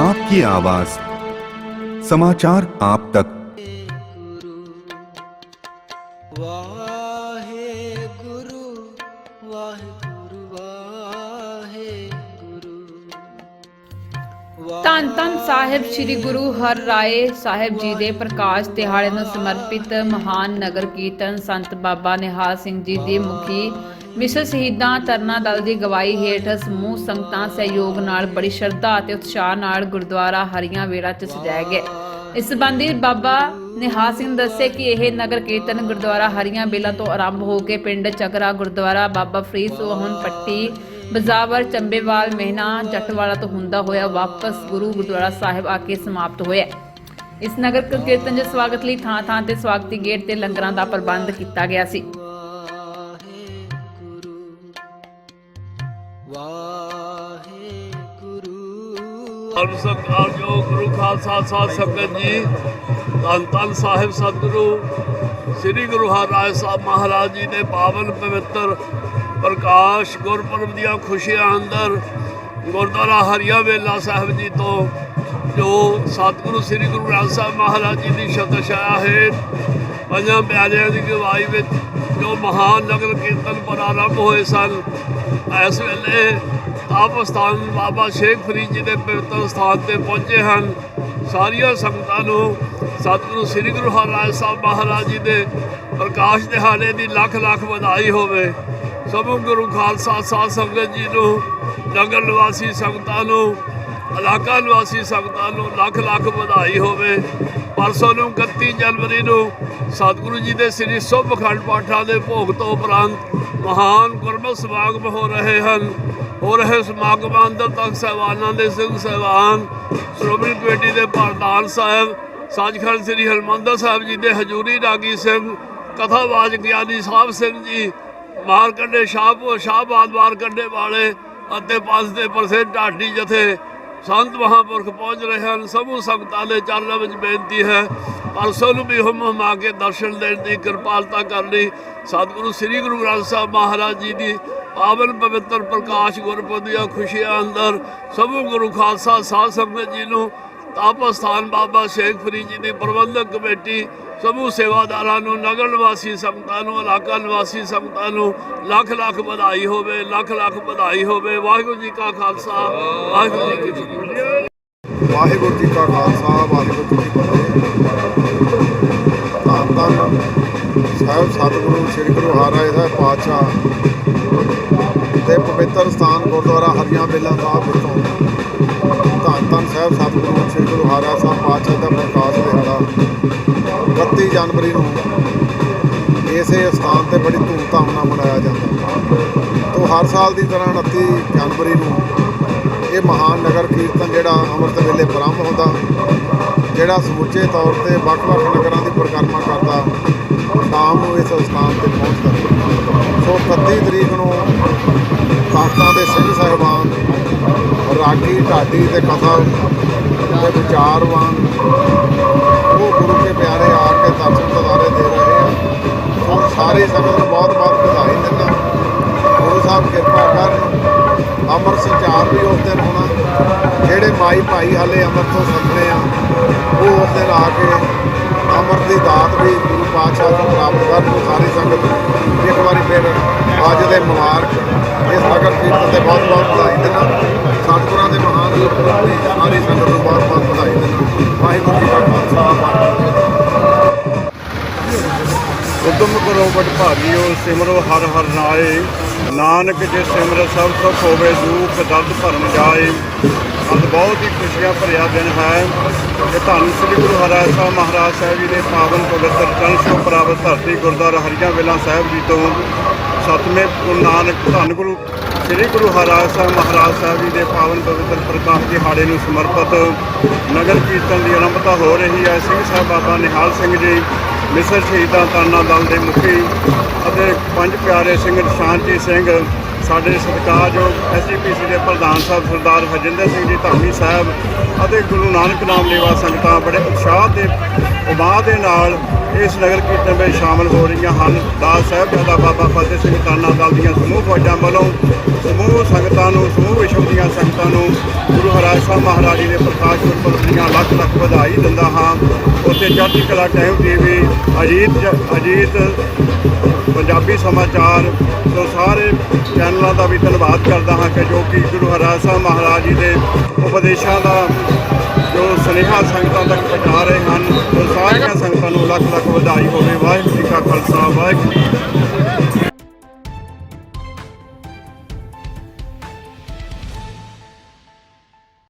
आपकी आवाज समाचार आप तक ਵਾਹਿਗੁਰੂ ਵਾਹਿਗੁਰੂ ਵਾਹਿਗੁਰੂ ਧੰਨ ਧੰਨ ਸਾਹਿਬ ਸ੍ਰੀ ਗੁਰੂ ਹਰ ਰਾਏ ਸਾਹਿਬ ਜੀ ਦੇ ਪ੍ਰਕਾਸ਼ ਦਿਹਾੜੇ ਨੂੰ ਸਮਰਪਿਤ ਮਹਾਨ ਨਗਰ ਕੀਰਤਨ ਸੰਤ ਬਾਬਾ ਨਿਹਾਲ ਸਿੰਘ ਜੀ ਦੀ ਮੁਖੀ ਮਿਸਲ ਸ਼ਹੀਦਾਂ ਤਰਨਾ ਦਲ ਦੀ ਗਵਾਹੀ ਹੇਠ ਸਮੂਹ ਸੰਗਤਾਂ ਸਹਿਯੋਗ ਨਾਲ ਬੜੀ ਸ਼ਰਧਾ ਅਤੇ ਉਤਸ਼ਾਹ ਨਾਲ ਗੁਰਦੁਆਰਾ ਹਰੀਆਂ ਵੇਲਾ ਚ ਸਜਾਇਆ ਗਿਆ ਇਸ ਸੰਬੰਧੀ ਬਾਬਾ ਨਿਹਾਲ ਸਿੰਘ ਨੇ ਦੱਸੇ ਕਿ ਇਹ ਨਗਰ ਕੀਰਤਨ ਗੁਰਦੁਆਰਾ ਹਰੀਆਂ ਬੇਲਾ ਤੋਂ ਆਰੰਭ ਹੋ ਕੇ ਪਿੰਡ ਚੱਕਰਾ ਗੁਰਦੁਆਰਾ ਬਾਬਾ ਫਰੀਦ ਸੋਹਣ ਪੱਟੀ, ਬਜ਼ਾਵਰ, ਚੰਬੇਵਾਲ, ਮਹਿਨਾ, ਜੱਟਵਾਲਾ ਤੋਂ ਹੁੰਦਾ ਹੋਇਆ ਵਾਪਸ ਗੁਰੂ ਗੁਰਦੁਆਰਾ ਸਾਹਿਬ ਆ ਕੇ ਸਮਾਪਤ ਹੋਇਆ ਇਸ ਨਗਰ ਕੀਰਤਨ ਦੇ ਸਵਾਗਤ ਲਈ ਥਾਂ ਥਾਂ ਤੇ ਸਵਾਗਤੀ ਗੇਟ ਤੇ ਲੰਗਰਾਂ ਦਾ ਪ੍ਰਬੰਧ ਕੀਤਾ ਗਿਆ ਸੀ। ਵਾਹਿਗੁਰੂ ਸਤਿਕਾਰ ਜੋ ਗੁਰੂ ਖਾਲਸਾ ਸਾਹਿਬ ਸੰਗਤ ਜੀ, ਧੰਨ ਧੰਨ ਸਾਹਿਬ ਸਤਿਗੁਰੂ, ਸ੍ਰੀ ਗੁਰੂ ਹਰਿਰਾਏ ਸਾਹਿਬ ਮਹਾਰਾਜ ਜੀ ਦੇ ਪਾਵਨ ਪਵਿੱਤਰ ਪ੍ਰਕਾਸ਼ ਗੁਰਪੁਰਬ ਦੀਆਂ ਖੁਸ਼ੀਆਂ ਅੰਦਰ ਗੁਰਦੁਆਰਾ ਹਰੀਆ ਵੇਲਾ ਸਾਹਿਬ ਜੀ ਤੋਂ ਜੋ ਸਤਿਗੁਰੂ ਸ੍ਰੀ ਗੁਰੂ ਗ੍ਰੰਥ ਸਾਹਿਬ ਮਹਾਰਾਜ ਜੀ ਦੀ ਸ਼ਬਦ ਛਾਇਆ ਹੈ, ਪੰਜਾਂ ਪਿਆਰਿਆਂ ਦੀ ਗਵਾਹੀ ਵਿੱਚ ਜੋ ਮਹਾਨ ਨਗਰ ਕੀਰਤਨ ਪ੍ਰਾਰੰਭ ਹੋਏ ਸਨ, ਇਸ ਵੇਲੇ ਆਪ ਸਥਾਨ ਬਾਬਾ ਸ਼ੇਖ ਫਰੀਦ ਜੀ ਦੇ ਪਵਿੱਤਰ ਸਥਾਨ ਤੇ ਪਹੁੰਚੇ ਹਨ। ਸਾਰੀਆਂ ਸੰਗਤਾਂ ਨੂੰ ਸਤਿਗੁਰੂ ਸ੍ਰੀ ਗੁਰੂ ਹਰਿਰਾਜ ਸਾਹਿਬ ਮਹਾਰਾਜ ਜੀ ਦੇ ਪ੍ਰਕਾਸ਼ ਦਿਹਾੜੇ ਦੀ ਲੱਖ ਲੱਖ ਵਧਾਈ ਹੋਵੇ। ਸਭ ਗੁਰੂ ਖਾਲਸਾ ਸਾਧ ਸੰਗਤ ਜੀ ਨੂੰ ਨਗਰ ਨਿਵਾਸੀ ਸੰਗਤਾਂ ਨੂੰ, ਇਲਾਕਾ ਨਿਵਾਸੀ ਸੰਗਤਾਂ ਨੂੰ ਲੱਖ ਲੱਖ ਵਧਾਈ ਹੋਵੇ। ਪਰਸੋਂ ਨੂੰ 31 ਜਨਵਰੀ ਨੂੰ ਸਤਿਗੁਰੂ ਜੀ ਦੇ ਸ੍ਰੀ ਸੁਭ ਅਖੰਡ ਪਾਠਾਂ ਦੇ ਭੋਗ ਤੋਂ ਉਪਰੰਤ ਮਹਾਨ ਗੁਰਮਤਿ ਸਮਾਗਮ ਹੋ ਰਹੇ ਹਨ। ਹੋ ਰਹੇ ਸਮਾਗਮਾਂ ਅੰਦਰ ਤੱਕ ਸਹਿਬਾਨਾਂ ਦੇ, ਸਿੰਘ ਸਹਿਬਾਨ, ਸ਼੍ਰੋਮਣੀ ਕਮੇਟੀ ਦੇ ਪ੍ਰਧਾਨ ਸਾਹਿਬ ਸੱਚਖੰਡ ਸ੍ਰੀ ਹਰਮੰਦਰ ਸਾਹਿਬ ਜੀ ਦੇ ਹਜੂਰੀ ਰਾਗੀ ਸਿੰਘ ਕਥਾਵਾਚਕ ਗਿਆਨੀ ਸਾਹਿਬ ਸਿੰਘ ਜੀ, ਮਾਰਕੰਡੇ ਸ਼ਾਹਪੁਰ ਸ਼ਾਹਬਾਦ ਮਾਰਕੰਡੇ ਵਾਲੇ ਅਤੇ ਪੰਜ ਦੇ ਪ੍ਰਸਿੱਧ ਢਾਡੀ ਜਥੇ ਸੰਤ ਮਹਾਂਪੁਰਖ ਪਹੁੰਚ ਰਹੇ ਹਨ। ਸਮੂਹ ਸੰਗਤਾਂ ਦੇ ਚਰਨਾਂ ਵਿੱਚ ਬੇਨਤੀ ਹੈ, ਪਰਸੋਂ ਨੂੰ ਵੀ ਹਮ ਹਮਾ ਕੇ ਦਰਸ਼ਨ ਦੇਣ ਦੀ ਕਿਰਪਾਲਤਾ ਕਰ ਲਈ ਸਤਿਗੁਰੂ ਸ੍ਰੀ ਗੁਰੂ ਗ੍ਰੰਥ ਸਾਹਿਬ ਮਹਾਰਾਜ ਜੀ ਦੀ ਪਾਵਨ ਪਵਿੱਤਰ ਪ੍ਰਕਾਸ਼ ਗੁਰਪੁਰਬ ਦੀਆਂ ਖੁਸ਼ੀਆਂ ਅੰਦਰ ਸਭੂ ਗੁਰੂ ਖਾਲਸਾ ਸਾਧ ਸੰਗਤ ਜੀ ਨੂੰ ਤਾਪ ਸਥਾਨ ਬਾਬਾ ਸ਼ੇਖ ਫਰੀਦ ਜੀ ਦੀ ਪ੍ਰਬੰਧਕ ਕਮੇਟੀ ਸਮੂਹ ਸੇਵਾਦਾਰਾਂ ਨੂੰ, ਨਗਰ ਨਿਵਾਸੀ ਸੰਗਤਾਂ ਨੂੰ, ਇਲਾਕਾ ਨਿਵਾਸੀ ਸੰਗਤਾਂ ਨੂੰ ਲੱਖ ਲੱਖ ਵਧਾਈ ਹੋਵੇ, ਲੱਖ ਲੱਖ ਵਧਾਈ ਹੋਵੇ। ਵਾਹਿਗੁਰੂ ਜੀ ਕਾ ਖਾਲਸਾ, ਵਾਹਿਗੁਰੂ ਜੀ ਕੀ ਫਤਿਹ। ਵਾਹਿਗੁਰੂ ਜੀ ਕਾ ਖਾਲਸਾ, ਵਾਹਿਗੁਰੂ ਜੀ ਕੀ ਫਤਿਹ। ਧੰਨ ਸਾਹਿਬ ਸਤਿਗੁਰੂ, ਸ੍ਰੀ ਗੁਰੂ ਹਰਿਰਾਏ ਸਾਹਿਬ ਪਾਤਸ਼ਾਹ। ਪਵਿੱਤਰ ਸਥਾਨ ਗੁਰਦੁਆਰਾ ਹਰੀਆਂ ਬੇਲਾ ਸਾਹਿਬ ਵਿੱਚੋਂ ਧੰਨ ਧੰਨ ਸਾਹਿਬ ਸਤਿਗੁਰੂ ਸ੍ਰੀ ਗੁਰੂ ਹਰਿਰਾਏ ਸਾਹਿਬ ਪਾਤਸ਼ਾਹ ਦਾ ਪ੍ਰਕਾਸ਼ ਦਿਹਾੜਾ। 31 ਜਨਵਰੀ ਨੂੰ ਇਸੇ ਸਥਾਨ ਤੇ ਬੜੀ ਧੂਮਧਾਮ ਨਾਲ ਮਨਾਇਆ ਜਾਂਦਾ। ਤੋਂ ਹਰ ਸਾਲ ਦੀ ਤਰ੍ਹਾਂ 29 ਜਨਵਰੀ ਨੂੰ ਇਹ ਮਹਾਨ ਨਗਰ ਕੀਰਤਨ ਜਿਹੜਾ ਅੰਮ੍ਰਿਤ ਵੇਲੇ ਪ੍ਰਾਰੰਭ ਹੁੰਦਾ ਜਿਹੜਾ ਸਮੁੱਚੇ ਤੌਰ ਤੇ ਵੱਖ-ਵੱਖ ਨਗਰਾਂ ਦੀ ਪਰਿਕਰਮਾ ਕਰਦਾ ਸ਼ਾਮ ਨੂੰ ਇਸ ਸਥਾਨ ਤੇ ਪਹੁੰਚਦਾ ਸੋ 31 ਤਰੀਕ ਨੂੰ ਤਾਕਤਾਂ ਦੇ ਸਿੰਘ ਸਾਹਿਬਾਨ, ਰਾਗੀ, ਢਾਡੀ ਤੇ ਕਥਾ ਦੇ ਵਿਚਾਰਵਾਨ, ਉਹ ਗੁਰੂ ਕੇ ਪਿਆਰੇ ਆ ਕੇ ਦਰਸ਼ਨ ਦਿਦਾਰੇ ਦੇ ਰਹੇ ਆ। ਸੋ ਸਾਰੇ ਸੰਗਤ ਨੂੰ ਬਹੁਤ-ਬਹੁਤ ਵਧਾਈ ਦਿੰਦਾ ਗੁਰੂ ਸਾਹਿਬ ਕਿਰਪਾ ਕਰਨ ਅਮਰ ਸੰਚਾਰ ਵੀ ਉਸ ਦਿਨ ਹੋਣਾ, ਜਿਹੜੇ ਮਾਈ ਭਾਈ ਹਲੇ ਅਮਰ ਤੋਂ ਸੱਜਣੇ ਆ ਅੱਜ ਦੇ ਮੁਬਾਰਕ ਇਸ ਨਗਰ ਕੀਰਤਨ ਤੇ ਬਹੁਤ ਬਹੁਤ ਵਧਾਈ ਦਿੰਦਾ ਸਤਿਗੁਰਾਂ ਦੇ ਮਹਾਨ ਗੁਰਪੁਰਬ ਦੀ ਸਾਰੀ ਸੰਗਤ ਨੂੰ ਬਹੁਤ ਬਹੁਤ ਵਧਾਈ ਦਿੰਦਾ ਵਾਹਿਗੁਰੂ ਜੀ ਕਾ ਖਾਲਸਾ, ਵਾਹਿਗੁਰੂ ਜੀ ਉਦਮ ਕਰੋ ਵਡ ਭਾਗਿਓ, ਸਿਮਰੋ ਹਰ ਹਰ ਨਾਏ। ਨਾਨਕ ਜੇ ਸਿਮਰ ਸਭ ਤੋਂ ਹੋਵੇ, ਦੁਖ ਦਰਦ ਭਰਮ ਜਾਏ। ਅੱਜ ਬਹੁਤ ਹੀ ਖੁਸ਼ੀਆਂ ਭਰਿਆ ਦਿਨ ਹੈ। ਇਹ ਧੰਨ ਸ੍ਰੀ ਗੁਰੂ ਹਰਿਰਾਏ ਸਾਹਿਬ ਮਹਾਰਾਜ ਸਾਹਿਬ ਜੀ ਦੇ ਪਾਵਨ ਪਵਿੱਤਰ ਚਰਨ ਛੋਹ ਪ੍ਰਾਪਤ ਧਰਤੀ ਗੁਰਦੁਆਰਾ ਹਰੀਆਂ ਵੇਲਾ ਸਾਹਿਬ ਜੀ ਤੋਂ ਸਤਵੇਂ ਗੁਰੂ ਨਾਨਕ ਧੰਨ ਗੁਰੂ, ਸ੍ਰੀ ਗੁਰੂ ਹਰਿਰਾਏ ਸਾਹਿਬ ਮਹਾਰਾਜ ਸਾਹਿਬ ਜੀ ਦੇ ਪਾਵਨ ਪਵਿੱਤਰ ਪ੍ਰਕਾਸ਼ ਦਿਹਾੜੇ ਨੂੰ ਸਮਰਪਿਤ ਨਗਰ ਕੀਰਤਨ ਦੀ ਆਰੰਭਤਾ ਹੋ ਰਹੀ ਹੈ। ਸਿੰਘ ਸਾਹਿਬ ਬਾਬਾ ਨਿਹਾਲ ਸਿੰਘ ਜੀ, ਮਿਸਰ ਸ਼ਹੀਦਾਂ ਤਾਨਾ ਦਲ ਦੇ ਮੁਖੀ ਅਤੇ ਪੰਜ ਪਿਆਰੇ ਸਿੰਘ ਸ਼ਾਂਤੀ ਸਿੰਘ, ਸਾਡੇ ਸਤਿਕਾਰਯੋਗ ਐਸਜੀਪੀਸੀ ਦੇ ਪ੍ਰਧਾਨ ਸਾਹਿਬ ਸਰਦਾਰ ਹਰਜਿੰਦਰ ਸਿੰਘ ਜੀ, ਧਾਮੀ ਸਾਹਿਬ ਅਤੇ ਗੁਰੂ ਨਾਨਕ ਨਾਮ ਲੇਵਾ ਸੰਗਤਾਂ ਬੜੇ ਉਤਸ਼ਾਹ ਤੇ ਉਮਾਦ ਦੇ ਨਾਲ ਇਸ ਨਗਰ ਕੀਰਤਨ ਵਿੱਚ ਸ਼ਾਮਲ ਹੋ ਰਹੀਆਂ ਹਨ। ਦਾਸ ਸਾਹਿਬਜ਼ਾਦਾ ਬਾਬਾ ਫਤਿਹ ਸਿੰਘ ਤਾਨਾ ਦਲ ਦੀਆਂ ਸਮੂਹ ਫੌਜਾਂ ਵੱਲੋਂ ਸਮੂਹ ਸੰਗਤਾਂ ਨੂੰ, ਸਮੂਹ ਵਿਸ਼ਵ ਦੀਆਂ ਸੰਗਤਾਂ ਨੂੰ ਗੁਰੂ ਹਰਿਰਾਏ ਸਾਹਿਬ ਮਹਾਰਾਜ ਜੀ ਦੇ ਪ੍ਰਕਾਸ਼ ਪੁਰਬ ਦੀਆਂ ਲੱਖ ਲੱਖ ਵਧਾਈ ਦਿੰਦਾ ਹਾਂ। ਉੱਥੇ ਚੜ੍ਹਦੀ ਕਲਾ ਟਾਈਮ ਟੀਵੀ ਅਜੀਤ ਜ- ਅਜੀਤ ਪੰਜਾਬੀ ਸਮਾਚਾਰ ਤੋਂ ਸਾਰੇ ਚੈਨਲਾਂ ਦਾ ਵੀ ਧੰਨਵਾਦ ਕਰਦਾ ਹਾਂ ਕਿ ਜੋ ਕਿ ਗੁਰੂ ਹਰਿਰਾਏ ਸਾਹਿਬ ਮਹਾਰਾਜ ਜੀ ਦੇ ਉਪਦੇਸ਼ਾਂ ਦਾ ਜੋ ਸੁਨੇਹਾ ਸੰਗਤਾਂ ਤੱਕ ਪਹੁੰਚਾ ਰਹੇ ਹਨ, ਉਹ ਸਾਰੀਆਂ ਸੰਗਤਾਂ ਨੂੰ ਲੱਖ ਲੱਖ ਵਧਾਈ ਹੋਵੇ। ਵਾਹਿਗੁਰੂ ਜੀ ਕਾ ਖਾਲਸਾ, ਵਾਹਿਗੁਰੂ